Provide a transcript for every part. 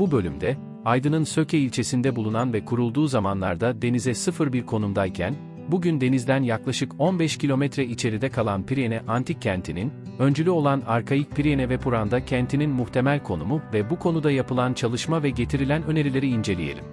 Bu bölümde, Aydın'ın Söke ilçesinde bulunan ve kurulduğu zamanlarda denize sıfır bir konumdayken, bugün denizden yaklaşık 15 kilometre içeride kalan Priene Antik Kenti'nin, öncülü olan arkaik Priene ve Puranda kentinin muhtemel konumu ve bu konuda yapılan çalışma ve getirilen önerileri inceleyelim.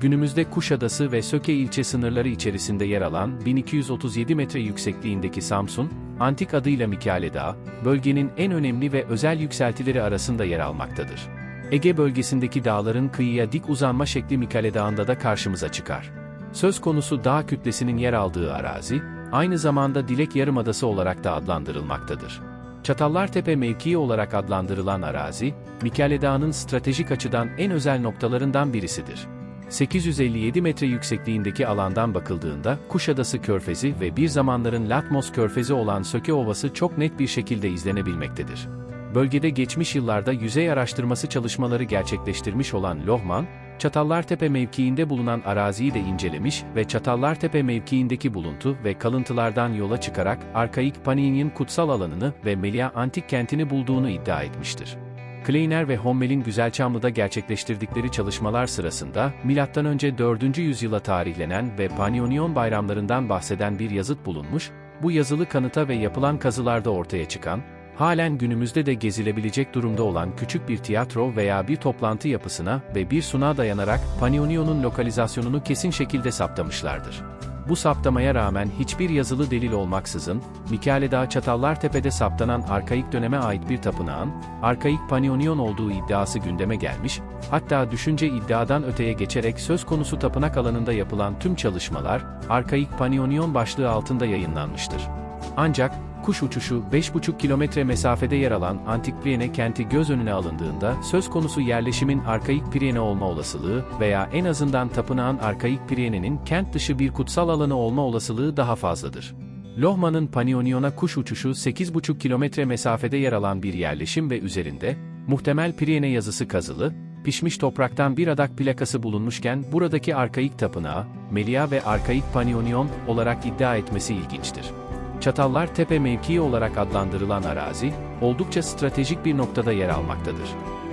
Günümüzde Kuşadası ve Söke ilçe sınırları içerisinde yer alan 1237 metre yüksekliğindeki Samsun, antik adıyla Mikale Dağı, bölgenin en önemli ve özel yükseltileri arasında yer almaktadır. Ege bölgesindeki dağların kıyıya dik uzanma şekli Mikale Dağı'nda da karşımıza çıkar. Söz konusu dağ kütlesinin yer aldığı arazi, aynı zamanda Dilek Yarımadası olarak da adlandırılmaktadır. Çatallartepe mevkii olarak adlandırılan arazi, Mikale Dağı'nın stratejik açıdan en özel noktalarından birisidir. 857 metre yüksekliğindeki alandan bakıldığında Kuşadası Körfezi ve bir zamanların Latmos Körfezi olan Söke Ovası çok net bir şekilde izlenebilmektedir. Bölgede geçmiş yıllarda yüzey araştırması çalışmaları gerçekleştirmiş olan Lohman, Çatallartepe mevkiinde bulunan araziyi de incelemiş ve Çatallartepe mevkiindeki buluntu ve kalıntılardan yola çıkarak arkaik Paniny'in kutsal alanını ve Melia antik kentini bulduğunu iddia etmiştir. Kleiner ve Hommel'in Güzelçamlı'da gerçekleştirdikleri çalışmalar sırasında, M.Ö. 4. yüzyıla tarihlenen ve Panionion bayramlarından bahseden bir yazıt bulunmuş, bu yazılı kanıta ve yapılan kazılarda ortaya çıkan, halen günümüzde de gezilebilecek durumda olan küçük bir tiyatro veya bir toplantı yapısına ve bir sunağa dayanarak Panionion'un lokalizasyonunu kesin şekilde saptamışlardır. Bu saptamaya rağmen hiçbir yazılı delil olmaksızın, Mikale Dağı Çatallartepe'de saptanan arkaik döneme ait bir tapınağın, arkaik Panionion olduğu iddiası gündeme gelmiş, hatta düşünce iddiadan öteye geçerek söz konusu tapınak alanında yapılan tüm çalışmalar, arkaik Panionion başlığı altında yayınlanmıştır. Ancak, kuş uçuşu 5,5 kilometre mesafede yer alan Antik Priene kenti göz önüne alındığında söz konusu yerleşimin arkaik Priene olma olasılığı veya en azından tapınağın arkaik Priene'nin kent dışı bir kutsal alanı olma olasılığı daha fazladır. Lohman'ın Panionion'a kuş uçuşu 8,5 kilometre mesafede yer alan bir yerleşim ve üzerinde, muhtemel Priene yazısı kazılı, pişmiş topraktan bir adak plakası bulunmuşken buradaki arkaik tapınağı, Melia ve arkaik Panionion olarak iddia etmesi ilginçtir. Çatallar Tepe mevkii olarak adlandırılan arazi, oldukça stratejik bir noktada yer almaktadır.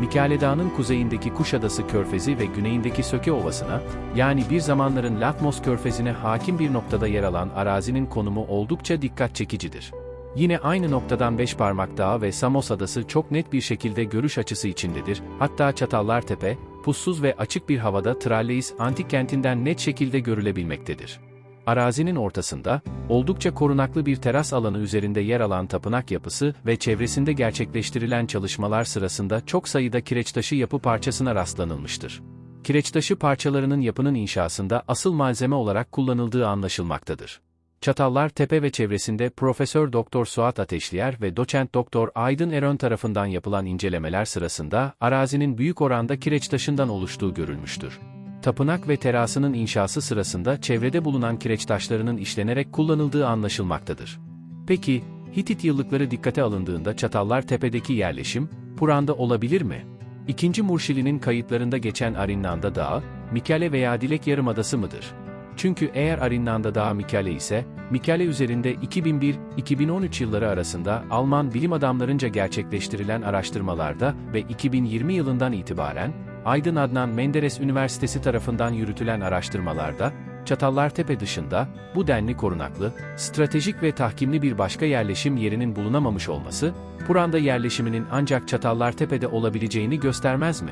Mikale Dağı'nın kuzeyindeki Kuşadası Körfezi ve güneyindeki Söke Ovası'na, yani bir zamanların Latmos Körfezi'ne hakim bir noktada yer alan arazinin konumu oldukça dikkat çekicidir. Yine aynı noktadan Beşparmak Dağı ve Samos Adası çok net bir şekilde görüş açısı içindedir, hatta Çatallar Tepe, pussuz ve açık bir havada Tralleis antik kentinden net şekilde görülebilmektedir. Arazinin ortasında, oldukça korunaklı bir teras alanı üzerinde yer alan tapınak yapısı ve çevresinde gerçekleştirilen çalışmalar sırasında çok sayıda kireçtaşı yapı parçasına rastlanılmıştır. Kireçtaşı parçalarının yapının inşasında asıl malzeme olarak kullanıldığı anlaşılmaktadır. Çatallar Tepe ve çevresinde Profesör Doktor Suat Ateşliyer ve Doçent Doktor Aydın Erön tarafından yapılan incelemeler sırasında arazinin büyük oranda kireç taşından oluştuğu görülmüştür. Tapınak ve terasının inşası sırasında çevrede bulunan kireç taşlarının işlenerek kullanıldığı anlaşılmaktadır. Peki, Hitit yıllıkları dikkate alındığında Çatallar Tepe'deki yerleşim, Puran'da olabilir mi? İkinci Murşili'nin kayıtlarında geçen Arinnanda Dağı, Mikale veya Dilek Yarımadası mıdır? Çünkü eğer Arinnanda Dağı Mikale ise, Mikale üzerinde 2001-2013 yılları arasında Alman bilim adamlarınca gerçekleştirilen araştırmalarda ve 2020 yılından itibaren, Aydın Adnan Menderes Üniversitesi tarafından yürütülen araştırmalarda, Çatallartepe dışında, bu denli korunaklı, stratejik ve tahkimli bir başka yerleşim yerinin bulunamamış olması, Puranda yerleşiminin ancak Çatallartepe'de olabileceğini göstermez mi?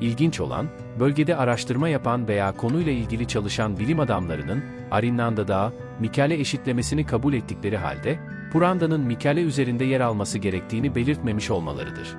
İlginç olan, bölgede araştırma yapan veya konuyla ilgili çalışan bilim adamlarının, Arinnanda Dağı, Mikale eşitlemesini kabul ettikleri halde, Puranda'nın Mikale üzerinde yer alması gerektiğini belirtmemiş olmalarıdır.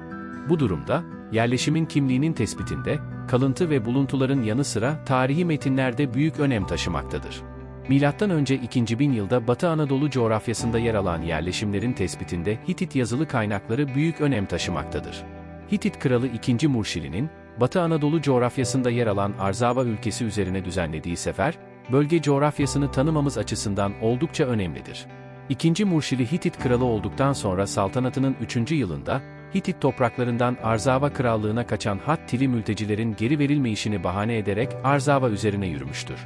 Bu durumda, yerleşimin kimliğinin tespitinde, kalıntı ve buluntuların yanı sıra tarihi metinlerde büyük önem taşımaktadır. Milattan önce 2. bin yılda Batı Anadolu coğrafyasında yer alan yerleşimlerin tespitinde Hitit yazılı kaynakları büyük önem taşımaktadır. Hitit kralı 2. Murşili'nin, Batı Anadolu coğrafyasında yer alan Arzava ülkesi üzerine düzenlediği sefer, bölge coğrafyasını tanımamız açısından oldukça önemlidir. İkinci Murşili Hitit kralı olduktan sonra saltanatının 3. yılında, Hitit topraklarından Arzava krallığına kaçan Hattili mültecilerin geri verilmeyişini bahane ederek Arzava üzerine yürümüştür.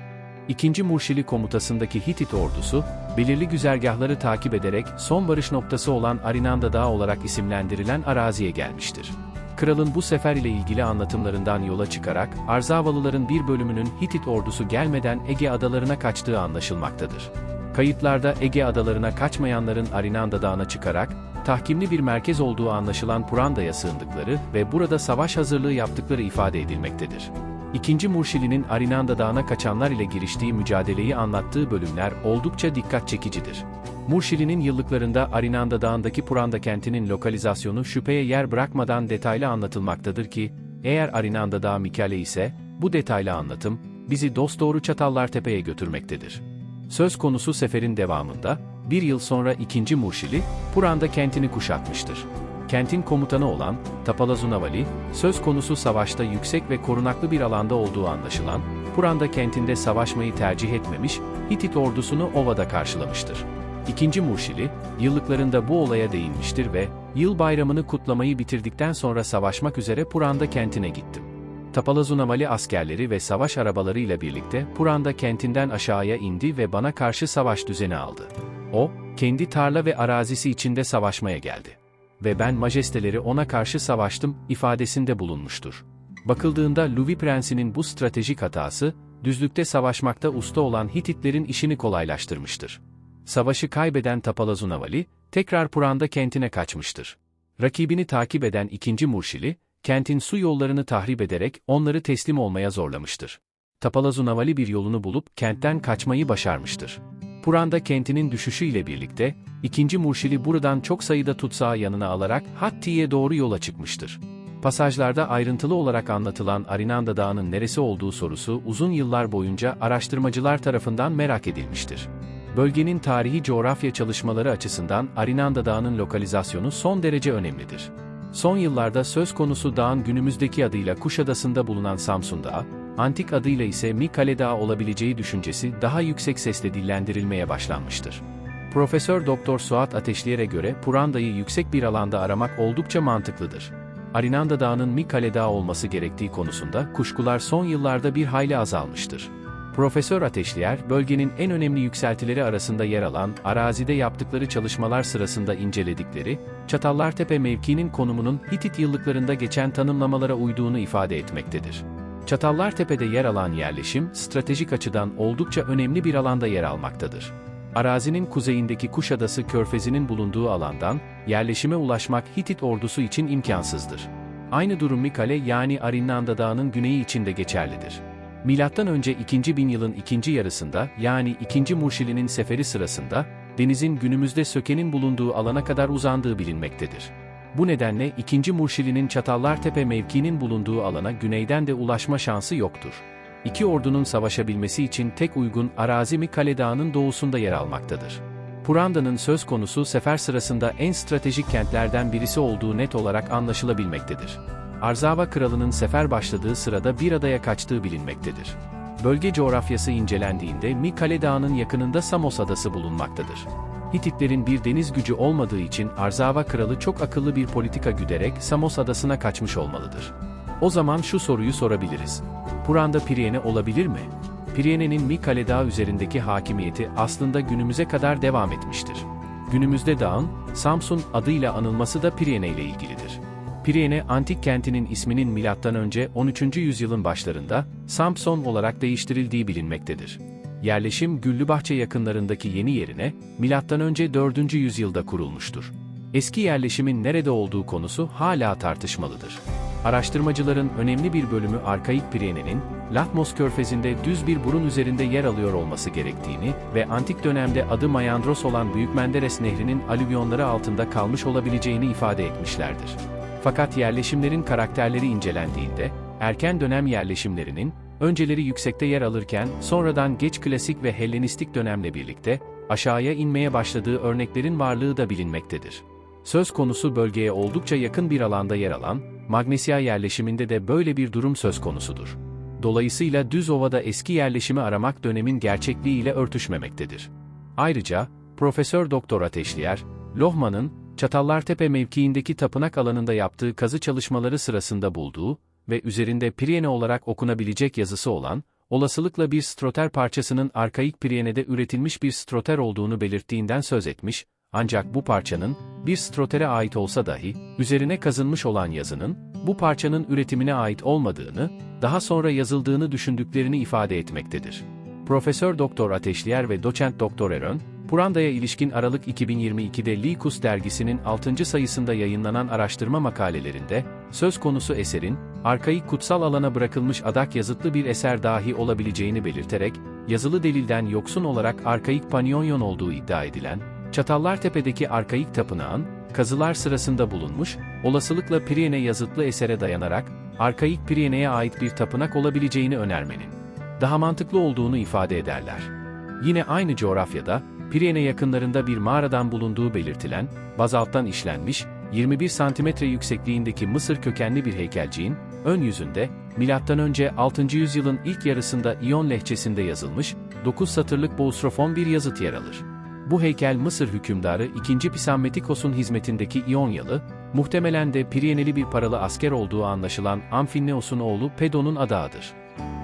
İkinci Murşili komutasındaki Hitit ordusu, belirli güzergahları takip ederek son varış noktası olan Arinanda Dağı olarak isimlendirilen araziye gelmiştir. kralın bu sefer ile ilgili anlatımlarından yola çıkarak, Arzavalıların bir bölümünün Hitit ordusu gelmeden Ege adalarına kaçtığı anlaşılmaktadır. Kayıtlarda Ege adalarına kaçmayanların Arinanda Dağı'na çıkarak, tahkimli bir merkez olduğu anlaşılan Puranda'ya sığındıkları ve burada savaş hazırlığı yaptıkları ifade edilmektedir. İkinci Murşili'nin Arinanda Dağı'na kaçanlar ile giriştiği mücadeleyi anlattığı bölümler oldukça dikkat çekicidir. Murşili'nin yıllıklarında Arinanda Dağı'ndaki Puranda kentinin lokalizasyonu şüpheye yer bırakmadan detaylı anlatılmaktadır ki, eğer Arinanda Dağı Mikale ise, bu detaylı anlatım, bizi dosdoğru Çatallartepe'ye götürmektedir. Söz konusu seferin devamında, bir yıl sonra 2. Murşili, Puranda kentini kuşatmıştır. Kentin komutanı olan Tapalazunavali, söz konusu savaşta yüksek ve korunaklı bir alanda olduğu anlaşılan, Puranda kentinde savaşmayı tercih etmemiş, Hitit ordusunu ovada karşılamıştır. İkinci Murşili, yıllıklarında bu olaya değinmiştir ve, yıl bayramını kutlamayı bitirdikten sonra savaşmak üzere Puranda kentine gittim. Tapalazunavali askerleri ve savaş arabalarıyla birlikte Puranda kentinden aşağıya indi ve bana karşı savaş düzeni aldı. O, kendi tarla ve arazisi içinde savaşmaya geldi. Ve ben majesteleri ona karşı savaştım ifadesinde bulunmuştur. Bakıldığında Louis Prensi'nin bu stratejik hatası, düzlükte savaşmakta usta olan Hititlerin işini kolaylaştırmıştır. Savaşı kaybeden Tapalazunavali, tekrar Puranda kentine kaçmıştır. Rakibini takip eden ikinci Murşili, kentin su yollarını tahrip ederek onları teslim olmaya zorlamıştır. Tapalazunavali bir yolunu bulup kentten kaçmayı başarmıştır. Puranda kentinin düşüşüyle birlikte, ikinci Murşili buradan çok sayıda tutsağı yanına alarak Hatti'ye doğru yola çıkmıştır. Pasajlarda ayrıntılı olarak anlatılan Arinanda Dağı'nın neresi olduğu sorusu uzun yıllar boyunca araştırmacılar tarafından merak edilmiştir. Bölgenin tarihi coğrafya çalışmaları açısından Arinanda Dağı'nın lokalizasyonu son derece önemlidir. Son yıllarda söz konusu dağın günümüzdeki adıyla Kuşadası'nda bulunan Samsun Dağı, antik adıyla ise Mikale Dağı olabileceği düşüncesi daha yüksek sesle dillendirilmeye başlanmıştır. Profesör Doktor Suat Ateşliyer'e göre Puranda'yı yüksek bir alanda aramak oldukça mantıklıdır. Arinanda Dağı'nın Mikale Dağı olması gerektiği konusunda kuşkular son yıllarda bir hayli azalmıştır. Profesör Ateşliyer, bölgenin en önemli yükseltileri arasında yer alan, arazide yaptıkları çalışmalar sırasında inceledikleri, Çatallartepe mevkinin konumunun Hitit yıllıklarında geçen tanımlamalara uyduğunu ifade etmektedir. Çatallartepe'de yer alan yerleşim, stratejik açıdan oldukça önemli bir alanda yer almaktadır. Arazinin kuzeyindeki Kuşadası Körfezi'nin bulunduğu alandan, yerleşime ulaşmak Hitit ordusu için imkansızdır. Aynı durum Mikale yani Arinnanda Dağı'nın güneyi için de geçerlidir. Milattan önce 2. bin yılın ikinci yarısında yani 2. Murşili'nin seferi sırasında, denizin günümüzde Söke'nin bulunduğu alana kadar uzandığı bilinmektedir. Bu nedenle 2. Murşili'nin Çatallartepe mevkinin bulunduğu alana güneyden de ulaşma şansı yoktur. İki ordunun savaşabilmesi için tek uygun arazi Mikale Dağı'nın doğusunda yer almaktadır. Puranda'nın söz konusu sefer sırasında en stratejik kentlerden birisi olduğu net olarak anlaşılabilmektedir. Arzava kralının sefer başladığı sırada bir adaya kaçtığı bilinmektedir. Bölge coğrafyası incelendiğinde Mikale Dağı'nın yakınında Samos adası bulunmaktadır. Hititlerin bir deniz gücü olmadığı için Arzava kralı çok akıllı bir politika güderek Samos adasına kaçmış olmalıdır. O zaman şu soruyu sorabiliriz. Puranda Priene olabilir mi? Priene'nin Mikale Dağı üzerindeki hakimiyeti aslında günümüze kadar devam etmiştir. Günümüzde dağın, Samsun adıyla anılması da Priene ile ilgilidir. Priene antik kentinin isminin M.Ö. 13. yüzyılın başlarında Samson olarak değiştirildiği bilinmektedir. Yerleşim Güllübahçe yakınlarındaki yeni yerine M.Ö. 4. yüzyılda kurulmuştur. Eski yerleşimin nerede olduğu konusu hala tartışmalıdır. Araştırmacıların önemli bir bölümü arkaik Priene'nin, Latmos körfezinde düz bir burun üzerinde yer alıyor olması gerektiğini ve antik dönemde adı Mayandros olan Büyük Menderes Nehri'nin alüvyonları altında kalmış olabileceğini ifade etmişlerdir. Fakat yerleşimlerin karakterleri incelendiğinde, erken dönem yerleşimlerinin, önceleri yüksekte yer alırken sonradan geç klasik ve Hellenistik dönemle birlikte aşağıya inmeye başladığı örneklerin varlığı da bilinmektedir. Söz konusu bölgeye oldukça yakın bir alanda yer alan, Magnesia yerleşiminde de böyle bir durum söz konusudur. Dolayısıyla düz ovada eski yerleşimi aramak dönemin gerçekliğiyle örtüşmemektedir. Ayrıca, Profesör Doktor Ateşliyer, Lohman'ın Çatallartepe mevkiindeki tapınak alanında yaptığı kazı çalışmaları sırasında bulduğu ve üzerinde Priene olarak okunabilecek yazısı olan, olasılıkla bir stroter parçasının arkaik Priene'de üretilmiş bir stroter olduğunu belirttiğinden söz etmiş, Ancak bu parçanın, bir strotere ait olsa dahi, üzerine kazınmış olan yazının, bu parçanın üretimine ait olmadığını, daha sonra yazıldığını düşündüklerini ifade etmektedir. Profesör Doktor Ateşliyer ve Doçent Doktor Erön, Puranda'ya ilişkin Aralık 2022'de Likus dergisinin 6. sayısında yayınlanan araştırma makalelerinde, söz konusu eserin, arkaik kutsal alana bırakılmış adak yazıtlı bir eser dahi olabileceğini belirterek, yazılı delilden yoksun olarak arkaik panyonyon olduğu iddia edilen, Çatallartepe'deki arkaik tapınağın, kazılar sırasında bulunmuş, olasılıkla Priene yazıtlı esere dayanarak, arkaik Priene'ye ait bir tapınak olabileceğini önermenin, daha mantıklı olduğunu ifade ederler. Yine aynı coğrafyada, Priene yakınlarında bir mağaradan bulunduğu belirtilen, bazalttan işlenmiş, 21 santimetre yüksekliğindeki Mısır kökenli bir heykelciğin, ön yüzünde, M.Ö. 6. yüzyılın ilk yarısında İyon lehçesinde yazılmış, 9 satırlık boğustrofon bir yazıt yer alır. Bu heykel Mısır hükümdarı 2. Pisammetikos'un hizmetindeki İonyalı, muhtemelen de Prieneli bir paralı asker olduğu anlaşılan Amfinneos'un oğlu Pedon'un adağıdır.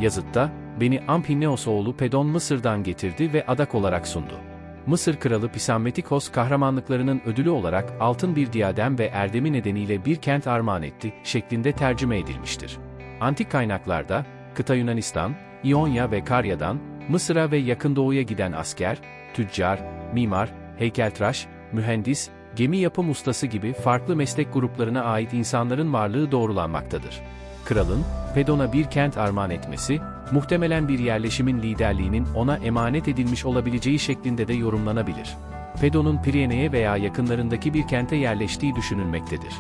Yazıtta, beni Amfinneos oğlu Pedon Mısır'dan getirdi ve adak olarak sundu. Mısır kralı Pisammetikos kahramanlıklarının ödülü olarak altın bir diadem ve erdemi nedeniyle bir kent armağan etti şeklinde tercüme edilmiştir. Antik kaynaklarda, kıta Yunanistan, İonya ve Karya'dan, Mısır'a ve Yakın Doğu'ya giden asker, tüccar, mimar, heykeltıraş, mühendis, gemi yapım ustası gibi farklı meslek gruplarına ait insanların varlığı doğrulanmaktadır. Kralın, Pedon'a bir kent armağan etmesi, muhtemelen bir yerleşimin liderliğinin ona emanet edilmiş olabileceği şeklinde de yorumlanabilir. Pedon'un Priene'ye veya yakınlarındaki bir kente yerleştiği düşünülmektedir.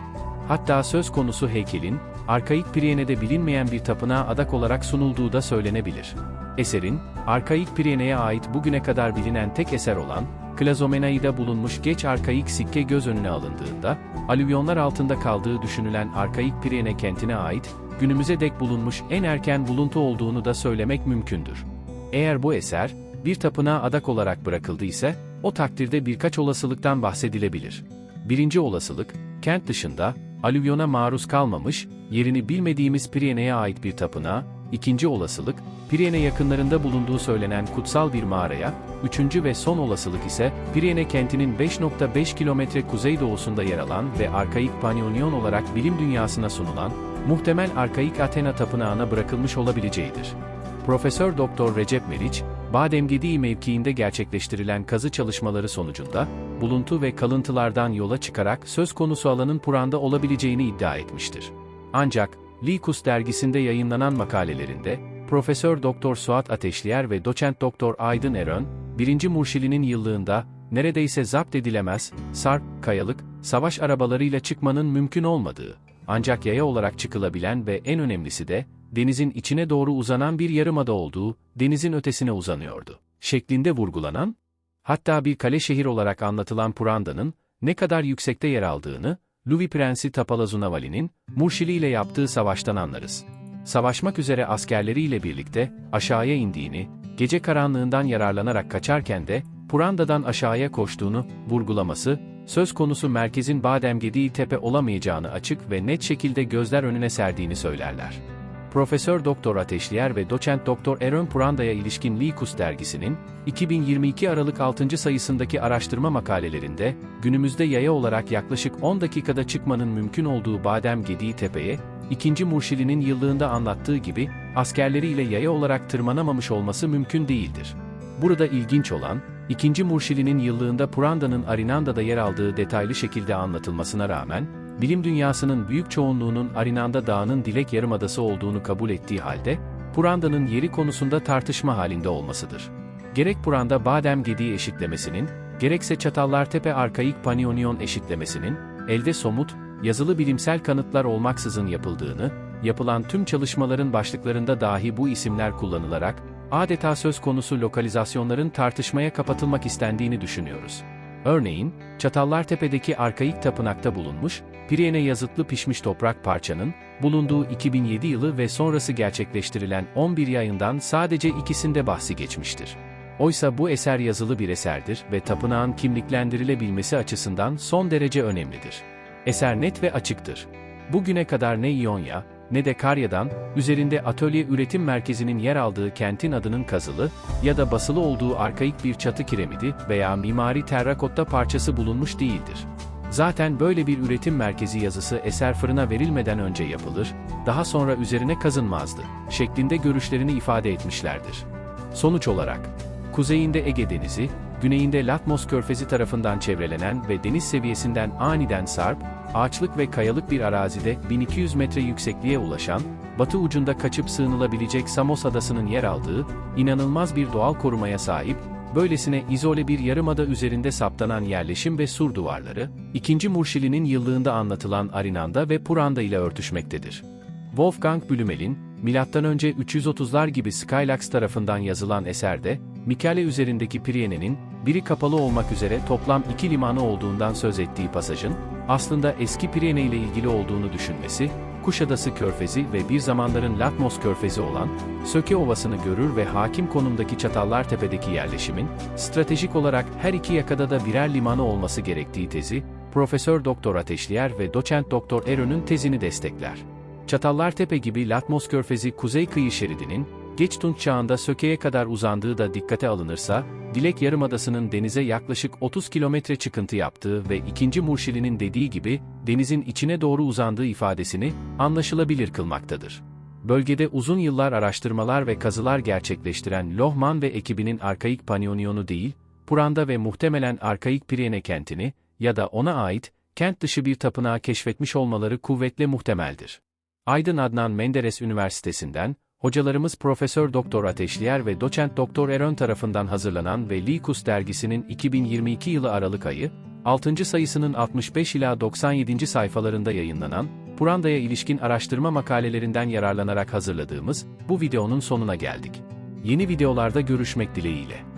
Hatta söz konusu heykelin, arkaik Priene'de bilinmeyen bir tapınağa adak olarak sunulduğu da söylenebilir. Eserin, arkaik Priene'ye ait bugüne kadar bilinen tek eser olan, Klazomenai'da bulunmuş geç arkaik sikke göz önüne alındığında, alüvyonlar altında kaldığı düşünülen arkaik Priene kentine ait, günümüze dek bulunmuş en erken buluntu olduğunu da söylemek mümkündür. Eğer bu eser, bir tapınağa adak olarak bırakıldıysa, o takdirde birkaç olasılıktan bahsedilebilir. Birinci olasılık, kent dışında, alüvyona maruz kalmamış, yerini bilmediğimiz Priene'ye ait bir tapınağa, ikinci olasılık, Priene yakınlarında bulunduğu söylenen kutsal bir mağaraya, üçüncü ve son olasılık ise, Priene kentinin 5.5 kilometre kuzeydoğusunda yer alan ve arkaik Panyonion olarak bilim dünyasına sunulan, muhtemel arkaik Athena tapınağına bırakılmış olabileceğidir. Profesör Doktor Recep Meriç, Bademgedi mevkiinde gerçekleştirilen kazı çalışmaları sonucunda, buluntu ve kalıntılardan yola çıkarak söz konusu alanın Puran'da olabileceğini iddia etmiştir. Ancak, Likus dergisinde yayınlanan makalelerinde, Profesör Doktor Suat Ateşliyer ve Doçent Doktor Aydın Erön, 1. Murşili'nin yıllığında, neredeyse zapt edilemez, sarp, kayalık, savaş arabalarıyla çıkmanın mümkün olmadığı, ancak yaya olarak çıkılabilen ve en önemlisi de, denizin içine doğru uzanan bir yarımada olduğu, denizin ötesine uzanıyordu. Şeklinde vurgulanan, hatta bir kale şehir olarak anlatılan Puranda'nın, ne kadar yüksekte yer aldığını, Louis Prensi Tapalazunavali'nin, Murşili ile yaptığı savaştan anlarız. Savaşmak üzere askerleriyle birlikte, aşağıya indiğini, gece karanlığından yararlanarak kaçarken de, Puranda'dan aşağıya koştuğunu, vurgulaması, söz konusu merkezin Bademgedi tepe olamayacağını açık ve net şekilde gözler önüne serdiğini söylerler. Profesör Doktor Ateşliyer ve Doçent Doktor Erön Puranda'ya ilişkin Likus dergisinin 2022 Aralık 6. sayısındaki araştırma makalelerinde günümüzde yaya olarak yaklaşık 10 dakikada çıkmanın mümkün olduğu Badem Gedi Tepe'ye 2. Murşili'nin yıllığında anlattığı gibi askerleriyle yaya olarak tırmanamamış olması mümkün değildir. Burada ilginç olan, 2. Murşili'nin yıllığında Puranda'nın Arinanda'da yer aldığı detaylı şekilde anlatılmasına rağmen, bilim dünyasının büyük çoğunluğunun Arinanda Dağı'nın Dilek Yarımadası olduğunu kabul ettiği halde, Puranda'nın yeri konusunda tartışma halinde olmasıdır. Gerek Puranda Badem Gedi eşitlemesinin, gerekse Çatallartepe Arkaik Panionion eşitlemesinin, elde somut, yazılı bilimsel kanıtlar olmaksızın yapıldığını, yapılan tüm çalışmaların başlıklarında dahi bu isimler kullanılarak, adeta söz konusu lokalizasyonların tartışmaya kapatılmak istendiğini düşünüyoruz. Örneğin, Çatallartepe'deki arkaik tapınakta bulunmuş, Priene yazıtlı pişmiş toprak parçanın, bulunduğu 2007 yılı ve sonrası gerçekleştirilen 11 yayından sadece ikisinde bahsi geçmiştir. Oysa bu eser yazılı bir eserdir ve tapınağın kimliklendirilebilmesi açısından son derece önemlidir. Eser net ve açıktır. Bugüne kadar ne İonya, ne de Karya'dan, üzerinde atölye üretim merkezinin yer aldığı kentin adının kazılı ya da basılı olduğu arkaik bir çatı kiremidi veya mimari terrakotta parçası bulunmuş değildir. Zaten böyle bir üretim merkezi yazısı eser fırına verilmeden önce yapılır, daha sonra üzerine kazınmazdı, şeklinde görüşlerini ifade etmişlerdir. Sonuç olarak, kuzeyinde Ege Denizi, güneyinde Latmos Körfezi tarafından çevrelenen ve deniz seviyesinden aniden sarp, ağaçlık ve kayalık bir arazide 1200 metre yüksekliğe ulaşan, batı ucunda kaçıp sığınılabilecek Samos Adası'nın yer aldığı, inanılmaz bir doğal korumaya sahip, böylesine izole bir yarımada üzerinde saptanan yerleşim ve sur duvarları, 2. Murşili'nin yıllığında anlatılan Arinanda ve Puranda ile örtüşmektedir. Wolfgang Blümel'in, M.Ö. 330'lar gibi Skylax tarafından yazılan eserde, Mikale üzerindeki Priene'nin, biri kapalı olmak üzere toplam iki limanı olduğundan söz ettiği pasajın, aslında eski Priene ile ilgili olduğunu düşünmesi, Kuşadası Körfezi ve bir zamanların Latmos Körfezi olan, Söke Ovası'nı görür ve hakim konumdaki Çatallartepe'deki yerleşimin, stratejik olarak her iki yakada da birer limanı olması gerektiği tezi, Profesör Doktor Ateşliyer ve Doçent Doktor Erön'ün tezini destekler. Çatallartepe gibi Latmos Körfezi kuzey kıyı şeridinin, geç Tunç çağında Söke'ye kadar uzandığı da dikkate alınırsa, Dilek Yarımadası'nın denize yaklaşık 30 kilometre çıkıntı yaptığı ve 2. Murşili'nin dediği gibi, denizin içine doğru uzandığı ifadesini anlaşılabilir kılmaktadır. Bölgede uzun yıllar araştırmalar ve kazılar gerçekleştiren Lohman ve ekibinin arkaik Panionyon'u değil, Puranda ve muhtemelen arkaik Priene kentini ya da ona ait kent dışı bir tapınağı keşfetmiş olmaları kuvvetle muhtemeldir. Aydın Adnan Menderes Üniversitesi'nden, hocalarımız Profesör Doktor Ateşliyer ve Doçent Doktor Erön tarafından hazırlanan ve Likus dergisinin 2022 yılı Aralık ayı, 6. sayısının 65 ila 97. sayfalarında yayınlanan, Puranda'ya ilişkin araştırma makalelerinden yararlanarak hazırladığımız bu videonun sonuna geldik. Yeni videolarda görüşmek dileğiyle.